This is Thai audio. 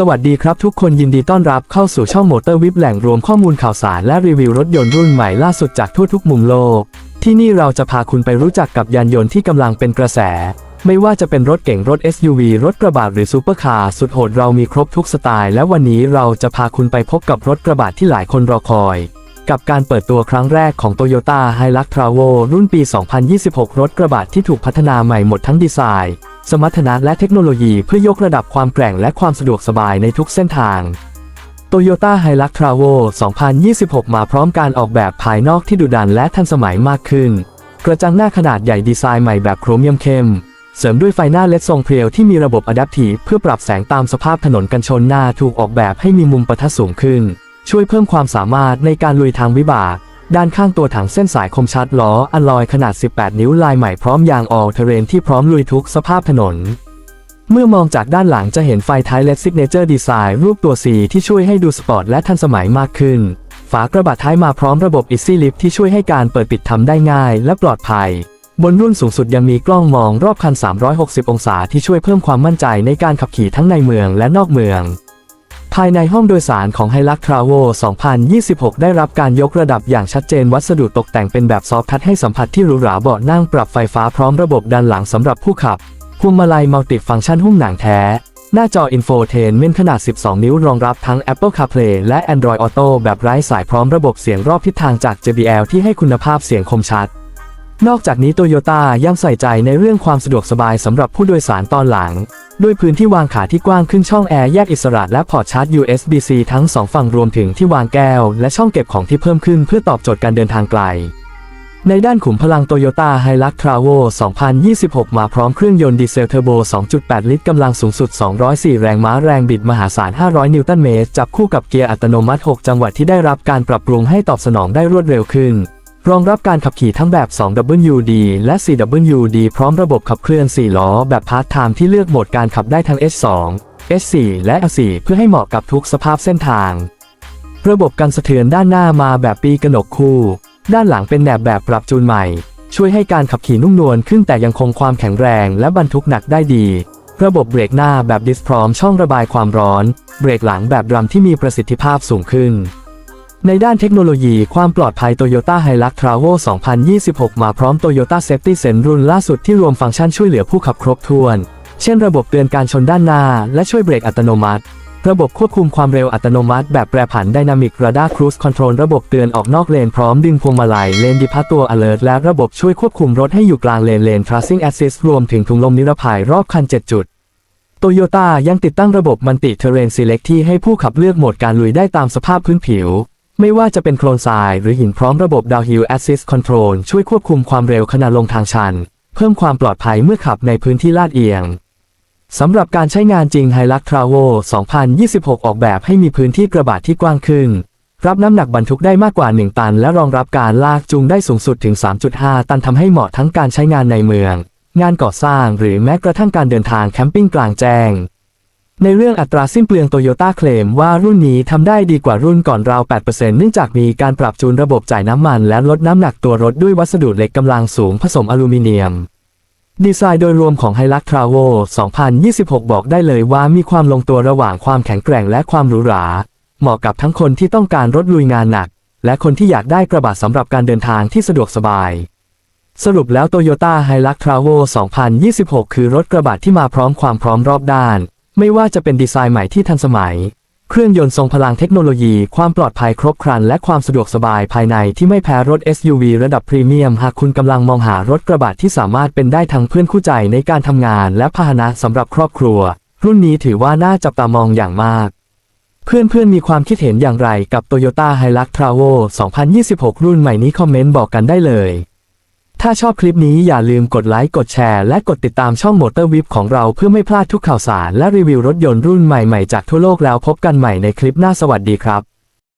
สวัสดีครับทุกคนยินดีต้อนรับเข้าสู่ช่องมอเตอร์วิบแหล่งรวมข้อมูลข่าวสารและรีวิวรถยนต์รุ่นใหม่ล่าสุดจากทั่วทุกมุมโลก ที่นี่เราจะพาคุณไปรู้จักกับยานยนต์ที่กำลังเป็นกระแส ไม่ว่าจะเป็นรถเก๋งรถ SUV รถกระบะหรือซูเปอร์คาร์สุดโหดเรามีครบทุกสไตล์ และวันนี้เราจะพาคุณไปพบกับรถกระบะที่หลายคนรอคอย กับการเปิดตัวครั้งแรกของ Toyota Hilux Travo รุ่นปี 2026 รถกระบะที่ถูกพัฒนาใหม่หมดทั้งดีไซน์ สมรรถนะและเทคโนโลยีเพื่อยกระดับความแกร่งและความสะดวกสบายในทุกเส้นทาง Toyota Hilux Travo 2026 มาพร้อมการออกแบบภายนอกที่ดุดันและทันสมัยมากขึ้น กระจังหน้าขนาดใหญ่ดีไซน์ใหม่แบบโครเมียมเข้ม เสริมด้วยไฟหน้าเลดทรงเพรียวที่มีระบบอะดัพทีเพื่อปรับแสงตามสภาพถนนกันชนหน้าถูกออกแบบให้มีมุมประทัดสูงขึ้น ช่วยเพิ่มความสามารถในการลุยทางวิบาก ด้านข้างตัวถังเส้นสายคมชัดล้ออัลลอยขนาด 18 นิ้วลายใหม่พร้อมยางออลเทเรนที่พร้อมลุยทุกสภาพถนน เมื่อมองจากด้านหลังจะเห็นไฟท้ายเลดซิกเนเจอร์ดีไซน์รูปตัว C ที่ช่วยให้ดูสปอร์ตและทันสมัยมากขึ้น ฝากระบะท้ายมาพร้อมระบบ Easy Lift ที่ช่วยให้การเปิดปิดทำได้ง่ายและปลอดภัย บนรุ่นสูงสุดยังมีกล้องมองรอบคัน 360 องศาที่ช่วยเพิ่มความมั่นใจในการขับขี่ทั้งในเมืองและนอกเมือง ภายในห้องโดยสารของ Hilux Travo 2026 ได้รับการยกระดับอย่างชัดเจนวัสดุตกแต่งเป็นแบบซอฟท์ทัชให้สัมผัสที่หรูหราเบาะนั่งปรับไฟฟ้าพร้อมระบบด้านหลังสำหรับผู้ขับพวงมาลัยมัลติฟังก์ชันหุ้มหนังแท้ หน้าจออินโฟเทนเมนขนาด 12 นิ้วรองรับทั้ง Apple CarPlay และ Android Auto แบบไร้สายพร้อมระบบเสียงรอบทิศทางจาก JBL ที่ให้คุณภาพเสียงคมชัด นอกจากนี้โตโยต้ายังใส่ใจในเรื่องความสะดวกสบายสำหรับผู้โดยสารตอนหลัง ด้วยพื้นที่วางขาที่กว้างขึ้นช่องแอร์แยกอิสระและพอร์ตชาร์จ USB-C ทั้งสองฝั่งรวมถึงที่วางแก้ว และช่องเก็บของที่เพิ่มขึ้นเพื่อตอบโจทย์การเดินทางไกล ในด้านขุมพลัง Toyota Hilux Travo 2026 มาพร้อมเครื่องยนต์ดีเซลเทอร์โบ 2.8 ลิตรกำลังสูงสุด 204 แรงม้าแรงบิดมหาศาล 500 นิวตันเมตรจับคู่กับเกียร์อัตโนมัติ 6 จังหวะที่ได้รับการปรับปรุงให้ตอบสนองได้รวดเร็วขึ้น รองรับการขับขี่ทั้งแบบ 2WD และ 4WD พร้อมระบบขับเคลื่อน 4 ล้อ แบบพาร์ทไทม์ที่เลือกโหมดการขับได้ทั้ง S2 S4 และ L4 เพื่อให้เหมาะกับทุกสภาพเส้นทาง ระบบกันสะเทือนด้านหน้ามาแบบปีกระหนกคู่ ด้านหลังเป็นแหนบแบบปรับจูนใหม่ ช่วยให้การขับขี่นุ่มนวลขึ้นแต่ยังคงความแข็งแรงและบรรทุกหนักได้ดี ระบบเบรกหน้าแบบดิสพร้อมช่องระบายความร้อน เบรกหลังแบบดรัมที่มีประสิทธิภาพสูงขึ้น ในด้านเทคโนโลยีความปลอดภัย Toyota Hilux Travo 2026 มาพร้อม Toyota Safety Sense รุ่นล่าสุดที่รวมฟังก์ชันช่วยเหลือผู้ขับครบถ้วน เช่นระบบเตือนการชนด้านหน้า และช่วยเบรกอัตโนมัติ ระบบควบคุมความเร็วอัตโนมัติ แบบแปรผัน Dynamic Radar Cruise Control ระบบเตือนออกนอกเลนพร้อมดึงพวงมาลัยเลนดิพัตตัว Alert และระบบช่วยควบคุมรถให้อยู่กลางเลนเลน Tracing Assist รวมถึงถุงลมนิรภัยรอบคัน 7 จุดโตโยต้ายังติดตั้งระบบมันติเทเรน Select ที่ให้ผู้ขับเลือกโหมดการลุยได้ตามสภาพพื้นผิว ไม่ว่าจะเป็นโคลนทรายหรือหินพร้อมระบบ Downhill Assist Control ช่วยควบคุมความเร็วขณะลงทางชัน เพิ่มความปลอดภัยเมื่อขับในพื้นที่ลาดเอียงสำหรับการใช้งานจริง Hilux Travo 2026 ออกแบบให้มีพื้นที่กระบะที่กว้างขึ้น รับน้ำหนักบรรทุกได้มากกว่า 1 ตัน และรองรับการลากจูงได้สูงสุดถึง 3.5 ตันทำให้เหมาะทั้งการใช้งานในเมือง งานก่อสร้างหรือแม้กระทั่งการเดินทางแคมปิ้งกลางแจ้ง ในเรื่องอัตราสิ้นเปลืองโตโยต้าเคลมว่ารุ่นนี้ทำได้ดีกว่ารุ่นก่อนราว 8%เนื่องจากมีการปรับจูนระบบจ่ายน้ำมันและลดน้ำหนักตัวรถด้วยวัสดุเหล็กกำลังสูงผสมอลูมิเนียม ดีไซน์โดยรวมของ Hilux Travo 2026 บอกได้เลยว่ามีความลงตัวระหว่างความแข็งแกร่งและความหรูหรา เหมาะกับทั้งคนที่ต้องการรถลุยงานหนัก และคนที่อยากได้กระบะสำหรับการเดินทางที่สะดวกสบายสรุปแล้ว Toyota Hilux Travo 2026 คือรถกระบะที่มาพร้อมความพร้อมรอบด้าน ไม่ว่าจะเป็นดีไซน์ใหม่ที่ทันสมัย เครื่องยนต์ทรงพลังเทคโนโลยี ความปลอดภัยครบครัน และความสะดวกสบายภายในที่ไม่แพ้รถ SUV ระดับพรีเมียม หากคุณกำลังมองหารถกระบะที่สามารถเป็นได้ทั้งเพื่อนคู่ใจในการทำงาน และพาหนะสำหรับครอบครัว รุ่นนี้ถือว่าน่าจับตามองอย่างมากเพื่อนๆ มีความคิดเห็นอย่างไรกับ Toyota Hilux Travo 2026 รุ่นใหม่นี้คอมเมนต์บอกกันได้เลย ถ้าชอบคลิปนี้อย่าลืมกดไลค์กดแชร์และกดติดตามช่อง Motor Whip ของเราเพื่อไม่พลาดทุกข่าวสารและรีวิวรถยนต์รุ่นใหม่ๆจากทั่วโลกแล้วพบกันใหม่ในคลิปหน้าสวัสดีครับ